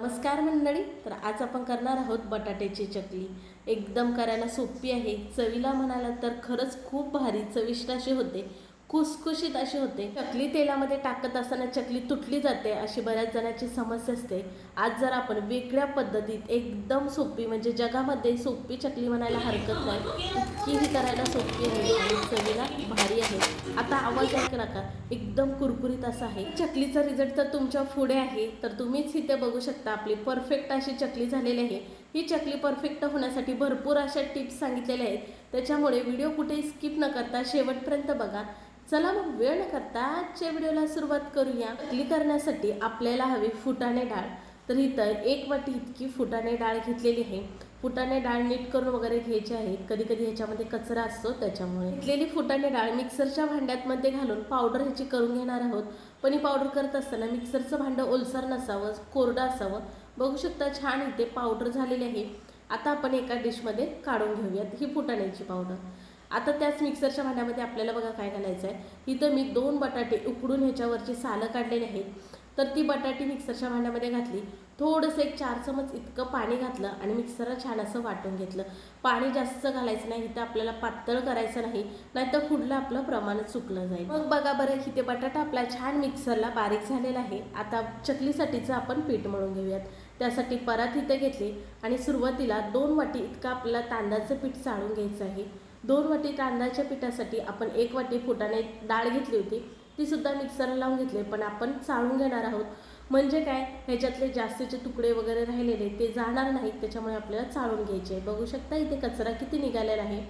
नमस्कार मंडळी तर आज आपण करणार आहोत बटाट्याची चकली. एकदम करायला सोपी आहे. चवीला म्हणाला तर खरंच खूप भारी चविष्ट अशी होते. खुसखुशीत अशी होते. चकली तेलामध्ये टाकत असताना चकली तुटली जाते अशी बऱ्याच जणांची समस्या असते. आज जर आपण वेगळ्या पद्धतीत एकदम सोपी म्हणजे जगामध्ये सोपी चकली म्हणायला हरकत नाही इतकीही करायला सोपी आहे. आणि चवीला भारी आहे. आता आवाज ऐकला का एकदम कुरकुरीत असा आहे. चकलीचा रिझल्ट तर तुमच्यापुढे आहे. तर तुम्हीच इथे बघू शकता. आपली परफेक्ट अशी चकली झालेली आहे. ही चकली परफेक्ट होण्यासाठी भरपूर अशा टिप्स सांगितलेल्या आहेत. त्याच्यामुळे व्हिडिओ कुठे स्किप न करता शेवटपर्यंत बघा. चला मग वेळ न करता आजच्या व्हिडिओला सुरुवात करूया. चकली करण्यासाठी आपल्याला हवी फुटाणे डाळ. तर इथं एक वाटी इतकी फुटाणे डाळ घेतलेली आहे. फुटाणे डाळ नीट करून वगैरे घ्यायची आहे. कधी कधी ह्याच्यामध्ये कचरा असतो त्याच्यामुळे. घेतलेली फुटाणे डाळ मिक्सरच्या भांड्यातमध्ये घालून पावडर ह्याची करून घेणार आहोत. पण ही पावडर करत असताना मिक्सरचं भांडं ओलसर नसावं कोरडं असावं. बघू शकता छान इथे पावडर झालेली आहे. आता आपण एका डिशमध्ये काढून घेऊयात ही फुटाण्याची पावडर. आता त्याच मिक्सरच्या भांड्यामध्ये आपल्याला बघा काय घालायचं आहे इथं मी दोन बटाटे उकडून ह्याच्यावरची सालं काढलेली आहेत. तर ती बटाटी मिक्सरच्या भांड्यामध्ये घातली. थोडंसं एक चार चमच इतकं पाणी घातलं आणि मिक्सरला छान असं वाटून घेतलं. पाणी जास्त घालायचं नाही इथं आपल्याला पातळ करायचं नाही नाहीतर पुढलं आपलं प्रमाण चुकलं जाईल. मग बघा बरं इथे बटाटा आपला छान मिक्सरला बारीक झालेला आहे. आता चकलीसाठीचं आपण पीठ मळून घेऊयात. त्यासाठी परात इथे घेतली आणि सुरुवातीला दोन वाटी इतकं आपल्याला तांदळाचं पीठ चाळून घ्यायचं आहे. दोन वाटी तांदळाच्या पिठासाठी आपण एक वाटी फुटाणे डाळ घेतली होती. ती सुद्धा मिक्सरला लावून घेतली पण आपण चाळून घेणार आहोत. म्हणजे काय? ह्याच्यातले जास्तीचे तुकडे वगैरे राहिलेले ते जाणार नाहीत. त्याच्यामुळे आपल्याला चाळून घ्यायचे आहे. बघू शकता इथे कचरा किती निघालेला आहे.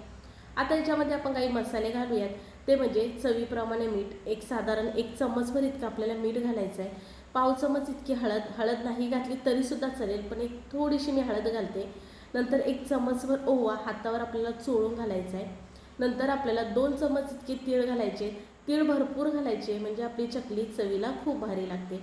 आता याच्यामध्ये आपण काही मसाले घालूयात. ते म्हणजे चवीप्रमाणे मीठ. एक साधारण एक चम्मचभर इतकं आपल्याला मीठ घालायचं आहे. पाव चमच इतकी हळद हळद नाही घातली तरीसुद्धा चालेल पण एक थोडीशी मी हळद घालते. नंतर एक चमचभर ओवा हातावर आपल्याला चोळून घालायचा आहे. नंतर आपल्याला दोन चमच इतके तीळ घालायचे. तीळ भरपूर घालायचे म्हणजे आपली चकली चवीला खूप भारी लागते.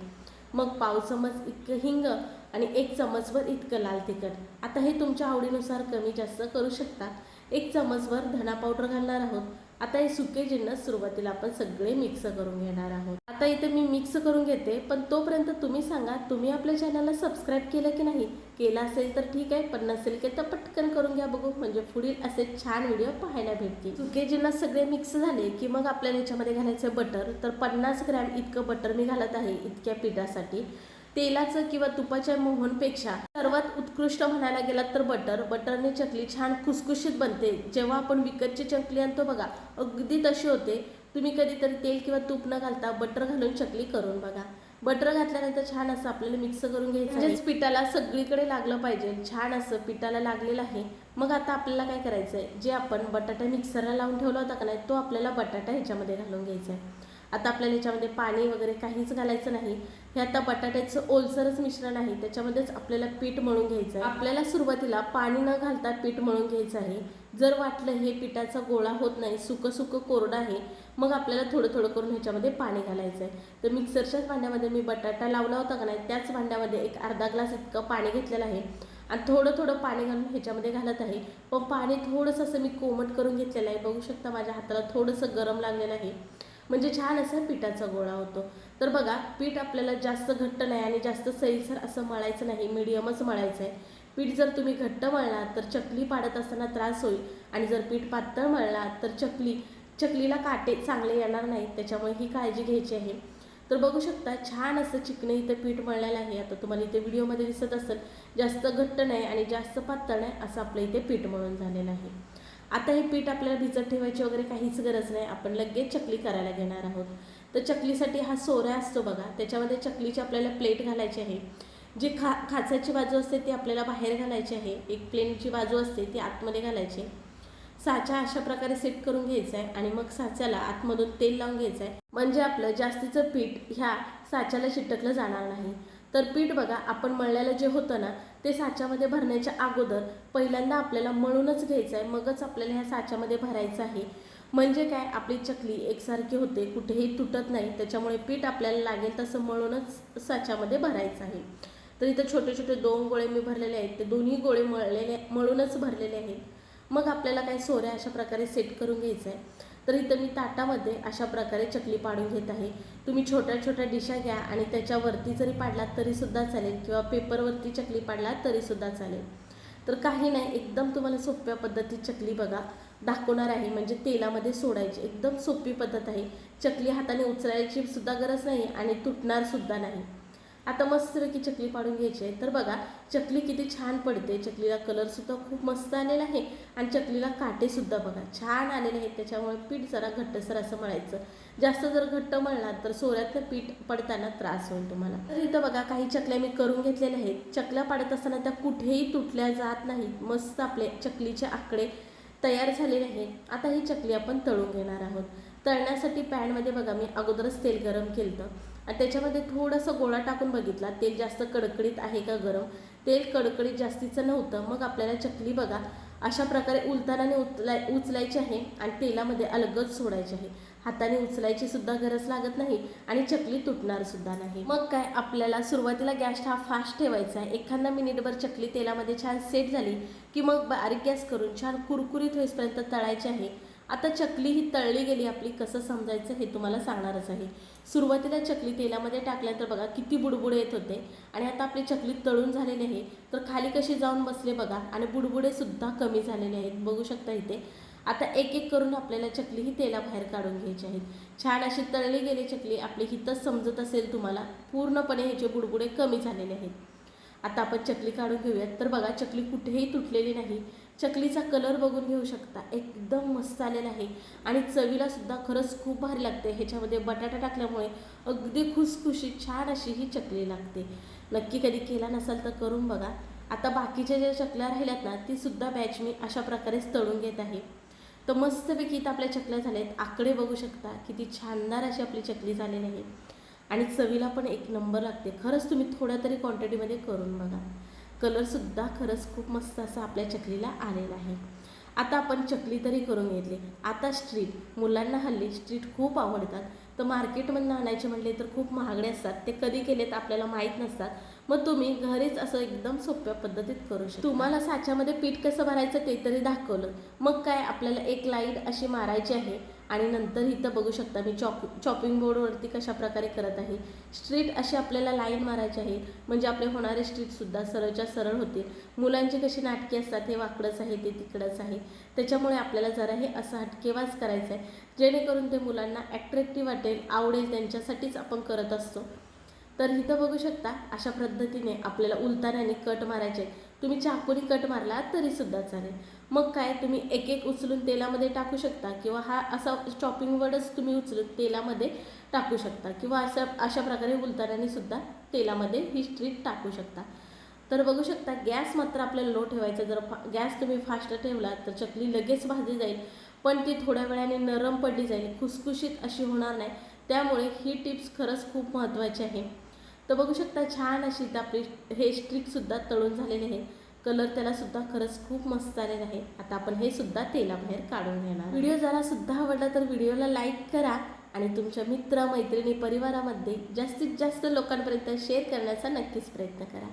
मग पाव चमच इतकं हिंग आणि एक चमचभर इतकं लाल तिखट. आता हे तुमच्या आवडीनुसार कमी जास्त करू शकता. एक चमचभर धणा पावडर घालणार आहोत. आता हे सुके जिन्नस सुरुवातीला आपण सगळे मिक्स करून घेणार आहोत. आता इथे मी मिक्स करून घेते पण तोपर्यंत तुम्ही सांगा तुम्ही आपल्या चॅनलला सबस्क्राईब केलं की नाही? केला असेल तर ठीक आहे पण नसेल की तर पटकन करून घ्या बघू म्हणजे पुढील असे छान व्हिडिओ पाहायला भेटतील. सुके जिन्नस सगळे मिक्स झाले की मग आपल्याला याच्यामध्ये घालायचं बटर तर पन्नास ग्रॅम इतकं बटर मी घालत आहे इतक्या पिठासाठी. तेलाचं किंवा तुपाच्या मोहनपेक्षा सर्वात उत्कृष्ट म्हणायला गेलात तर बटर बटरने चकली छान खुसखुशीत बनते. जेव्हा आपण विकतची चकली आणतो बघा अगदी तशी होते. तुम्ही कधीतरी तेल किंवा तूप न घालता बटर घालून चकली करून बघा. बटर घातल्यानंतर छान असं आपल्याला मिक्स करून घ्यायचं म्हणजेच पिठाला सगळीकडे लागलं पाहिजे. छान असं पिठाला लागलेलं आहे. मग आता आपल्याला काय करायचं आहे जे आपण बटाटा मिक्सरला लावून ठेवला होता का नाही तो आपल्याला बटाटा ह्याच्यामध्ये घालून घ्यायचा आहे. आता आपल्याला याच्यामध्ये पाणी वगैरे काहीच घालायचं नाही. हे आता बटाट्याचं ओलसरच मिश्रण आहे. त्याच्यामध्येच आपल्याला पीठ मळून घ्यायचं आहे. आपल्याला सुरुवातीला पाणी न घालता पीठ मळून घ्यायचं आहे. जर वाटलं हे पिठाचा गोळा होत नाही सुकं सुकं कोरडं आहे मग आपल्याला थोडं थोडं करून ह्याच्यामध्ये पाणी घालायचं आहे. तर मिक्सरच्याच भांड्यामध्ये मी बटाटा लावला होता का नाही त्याच भांड्यामध्ये एक अर्धा ग्लास इतकं पाणी घेतलेलं आहे. आणि थोडं थोडं पाणी घालून ह्याच्यामध्ये घालत आहे. पण पाणी थोडंसं असं मी कोमट करून घेतलेलं आहे. बघू शकता माझ्या हाताला थोडंसं गरम लागलेलं आहे. म्हणजे छान असा पिठाचा गोळा होतो. तर बघा पीठ आपल्याला जास्त घट्ट नाही आणि जास्त सैलसर असं मळायचं नाही मिडियमच मळायचं आहे पीठ जर तुम्ही घट्ट मळलात तर चकली पाडत असताना त्रास होईल. आणि जर पीठ पातळ मळलात तर चकली चकलीला काटे चांगले येणार नाहीत. त्याच्यामुळे ही काळजी घ्यायची आहे. तर बघू शकता छान असं चिकणं इथं पीठ मळलेलं आहे. आता तुम्हाला इथे व्हिडिओमध्ये दिसत असेल जास्त घट्ट नाही आणि जास्त पातळ नाही असं आपलं इथे पीठ मळून झालेलं आहे. आता हे पीठ आपल्याला भिजत ठेवायची वगैरे काहीच गरज नाही. आपण लगेच चकली करायला घेणार आहोत. तर चकलीसाठी हा सोऱ्या असतो बघा. त्याच्यामध्ये चकलीची आपल्याला प्लेट घालायची आहे. जी खा खाचाची बाजू असते ती आपल्याला बाहेर घालायची आहे. एक प्लेनची बाजू असते ती आतमध्ये घालायची. साचा अशा प्रकारे सेट करून घ्यायचा आहे आणि मग साच्याला आतमधून तेल लावून घ्यायचं आहे. म्हणजे आपलं जास्तीचं पीठ ह्या साच्याला चिटकलं जाणार नाही. तर पीठ बघा आपण मळलेलं जे होतं ना ते साच्यामध्ये भरण्याच्या अगोदर पहिल्यांदा आपल्याला मळूनच घ्यायचं आहे मगच आपल्याला ह्या साच्यामध्ये भरायचं आहे. म्हणजे काय आपली चकली एकसारखी होते कुठेही तुटत नाही त्याच्यामुळे पीठ आपल्याला लागेल तसं मळूनच साच्यामध्ये भरायचं आहे. तर इथं छोटे छोटे दोन गोळे मी भरलेले आहेत ते दोन्ही गोळे मळलेले मळूनच भरलेले आहेत. मग आपल्याला काही सोऱ्या अशा प्रकारे सेट करून घ्यायचं आहे तर इथं मी ताटामध्ये अशा प्रकारे चकली पाडून घेत आहे. तुम्ही छोट्या छोट्या डिशा घ्या आणि त्याच्यावरती जरी पाडलात तरीसुद्धा चालेल किंवा पेपरवरती चकली पाडलात तरीसुद्धा चालेल. तर काही नाही एकदम तुम्हाला सोप्या पद्धतीत चकली बघा दाखवणार आहे. म्हणजे तेलामध्ये सोडायची एकदम सोपी पद्धत आहे. चकली हाताने उचलायची सुद्धा गरज नाही आणि तुटणार सुद्धा नाही. आता मस्तपैकी चकली पाडून घ्यायची आहे. तर बघा चकली किती छान पडते. चकलीला कलरसुद्धा खूप मस्त आलेला आहे. आणि चकलीला काटेसुद्धा बघा छान आलेले आहेत. त्याच्यामुळे पीठ जरा घट्टसर असं मळायचं. जास्त जर घट्ट मळणार तर सोऱ्यातलं पीठ पडताना त्रास होईल तुम्हाला. तर इथं बघा काही चकल्या मी करून घेतलेल्या आहेत. चकल्या पाडत असताना त्या कुठेही तुटल्या जात नाहीत. मस्त आपले चकलीचे आकडे तयार झालेले आहेत. आता ही चकली आपण तळून घेणार आहोत. तळण्यासाठी पॅनमध्ये बघा मी अगोदरच तेल गरम केलं आणि त्याच्यामध्ये थोडंसं गोळा टाकून बघितला. तेल जास्त कडकडीत आहे का गरम? तेल कडकडीत जास्तीचं नव्हतं. मग आपल्याला चकली बघा. अशा प्रकारे उलतानाने उचलाय उचलायची आहे आणि तेलामध्ये अलगच सोडायची आहे. हाताने उचलायची सुद्धा गरज लागत नाही आणि चकली तुटणार सुद्धा नाही. मग काय? आपल्याला सुरुवातीला गॅस हा फास्ट ठेवायचा आहे. एखादा मिनिटभर चकली तेलामध्ये छान सेट झाली की मग बारीक गॅस करून छान कुरकुरीत होईपर्यंत तळायची आहे. आता चकली ही तळली गेली आपली कसं समजायचं हे तुम्हाला सांगणारच आहे. सुरुवातीला चकली तेलामध्ये टाकल्यानंतर बघा किती बुडबुडे येत होते. आणि आता आपली चकली तळून झालेली आहे. तर खाली कशी जाऊन बसले बघा. आणि बुडबुडे सुद्धा कमी झालेले आहेत. बघू शकता इथे. आता एक एक करून आपल्याला चकली ही तेलाबाहेर काढून घ्यायची आहेत. छान अशी तळली गेली चकली. आपली हितच समजत असेल तुम्हाला. पूर्णपणे ह्याचे बुडबुडे कमी झालेले आहेत. आता आपण चकली काढून घेऊयात. तर बघा चकली कुठेही तुटलेली नाही. चकलीचा कलर बघून घेऊ शकता. एकदम मस्त आलेला आहे. आणि चवीला सुद्धा खरंच खूप भारी लागते. ह्याच्यामध्ये बटाटा टाकल्यामुळे अगदी खुसखुशी छान अशी ही चकली लागते. नक्की कधी केला नसाल तर करून बघा. आता बाकीच्या ज्या चकल्या राहिल्यात ना ती सुद्धा बॅच मी अशा प्रकारेच तळून घेत आहे. तर मस्तपैकी इथं आपल्या चकल्या झाल्या आहेत आकडे बघू शकता. किती छानदार अशी आपली चकली झालेली आहे. आणि चवीला पण एक नंबर लागते. खरंच तुम्ही थोड्या तरी क्वांटिटीमध्ये करून बघा. कलरसुद्धा खरंच खूप मस्त असा आपल्या चकलीला आलेला आहे. आता आपण चकली तरी करून घेतली. आता स्ट्रीट मुलांना हल्ली स्ट्रीट खूप आवडतात. तर मार्केटमधनं आणायचे म्हणले तर खूप महागडे असतात. ते कधी केलेत आपल्याला माहीत नसतात. मग तुम्ही घरीच असं एकदम सोप्या पद्धतीत करू शकता. तुम्हाला साच्यामध्ये पीठ कसं भरायचं ते तरी दाखवलं. मग काय? आपल्याला एक लाइट अशी मारायची आहे. आणि नंतर इथं बघू शकता मी चॉप चॉपिंग बोर्डवरती कशा प्रकारे करत आहे. स्ट्रीट अशी आपल्याला लाईन मारायची आहे. म्हणजे आपले होणारे स्ट्रीटसुद्धा सरळच्या सरळ होतील. मुलांची कशी नाटके असतात हे वाकडंच आहे ते तिकडंच आहे. त्याच्यामुळे आपल्याला जरा हे असं हटकेवाज करायचं आहे जेणेकरून ते मुलांना ॲट्रॅक्टिव्ह वाटेल आवडेल त्यांच्यासाठीच आपण करत असतो. तर इथं बघू शकता अशा पद्धतीने आपल्याला उलतानाने कट मारायचे तुम्ही चाकूने कट मारला तरीसुद्धा चालेल. मग काय तुम्ही एक एक उचलून तेलामध्ये टाकू शकता किंवा हा असा चॉपिंग वर्डच तुम्ही उचलून तेलामध्ये टाकू शकता किंवा अशा अशा प्रकारे उलतानाने सुद्धा तेलामध्ये ही स्ट्रीट टाकू शकता. तर बघू शकता गॅस मात्र आपल्याला लो ठेवायचा जर फा गॅस तुम्ही फास्ट ठेवला तर चकली लगेच भाजली जाईल पण ती थोड्या वेळाने नरम पडली जाईल खुसखुशीत अशी होणार नाही. त्यामुळे ही टिप्स खरंच खूप महत्त्वाची आहे. तर बघू शकता छान अशी इथं आपली हे स्ट्रिकसुद्धा तळून झालेले आहे. कलर त्याला सुद्धा खरंच खूप मस्त आलेला आहे. आता आपण हे सुद्धा तेलाबाहेर काढून घेणार. व्हिडिओ जरा सुद्धा आवडला तर व्हिडिओला लाईक करा आणि तुमच्या मित्र मैत्रिणी परिवारामध्ये जास्तीत जास्त लोकांपर्यंत शेअर करण्याचा नक्कीच प्रयत्न करा.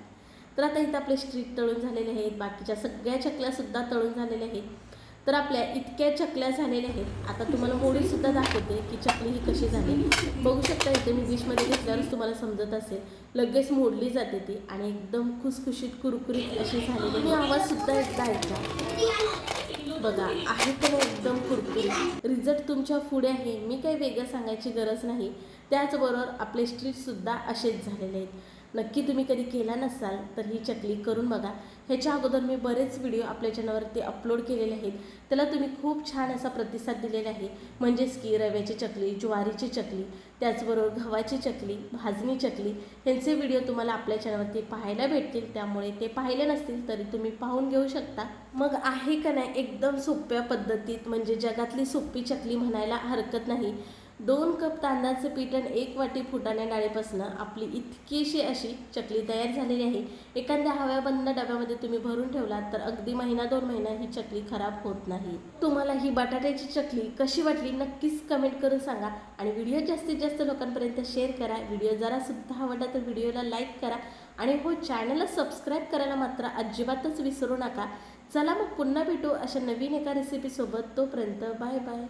तर आता इथं आपले स्ट्रीट तळून झालेले आहेत. बाकीच्या सगळ्या चकल्यासुद्धा तळून झालेल्या आहेत. तर आपल्या इतक्या चकल्या झालेल्या आहेत. आता तुम्हाला मोडीसुद्धा दाखवते की चकली ही कशी झाली. बघू शकता इथे मी डिशमध्ये घेतल्यावरच तुम्हाला समजत असेल. लगेच मोडली जाते ती आणि एकदम खुसखुशीत कुरकुरीत अशी झालेली मी आवाजसुद्धा एकदा ऐकला बघा आहे तर एकदम कुरकुरीत. रिझल्ट तुमच्यापुढे आहे. मी काही वेगळं सांगायची गरज नाही. त्याचबरोबर आपले स्ट्रीटसुद्धा असेच झालेले आहेत. नक्की तुम्ही कधी केला नसाल तर ही चकली करून बघा. ह्याच्या अगोदर मी बरेच व्हिडिओ आपल्या चॅनलवरती अपलोड केलेले आहेत. त्याला तुम्ही खूप छान असा प्रतिसाद दिलेला आहे. म्हणजेच की रव्याची चकली ज्वारीची चकली त्याचबरोबर गव्हाची चकली भाजणी चकली ह्यांचे व्हिडिओ तुम्हाला आपल्या चॅनलवरती पाहायला भेटतील. त्यामुळे ते पाहिले नसतील तरी तुम्ही पाहून घेऊ शकता. मग आहे का नाही एकदम सोप्या पद्धतीत म्हणजे जगातली सोपी चकली म्हणायला हरकत नाही. दोन कप तांदळाचं पीठ आणि एक वाटी फुटाण्या डाळीपासून आपली इतकीशी अशी चकली तयार झालेली आहे. एखाद्या हव्याबंद डब्यामध्ये तुम्ही भरून ठेवलात तर अगदी महिना दोन महिना ही चकली खराब होत नाही. तुम्हाला ही बटाट्याची चकली कशी वाटली नक्कीच कमेंट करून सांगा आणि व्हिडिओ जास्तीत जास्त लोकांपर्यंत शेअर करा. व्हिडिओ जरा सुद्धा आवडला तर व्हिडिओला लाईक करा आणि हो चॅनलला सबस्क्राईब करायला मात्र अजिबातच विसरू नका. चला मग पुन्हा भेटू अशा नवीन एका रेसिपीसोबत तोपर्यंत बाय बाय.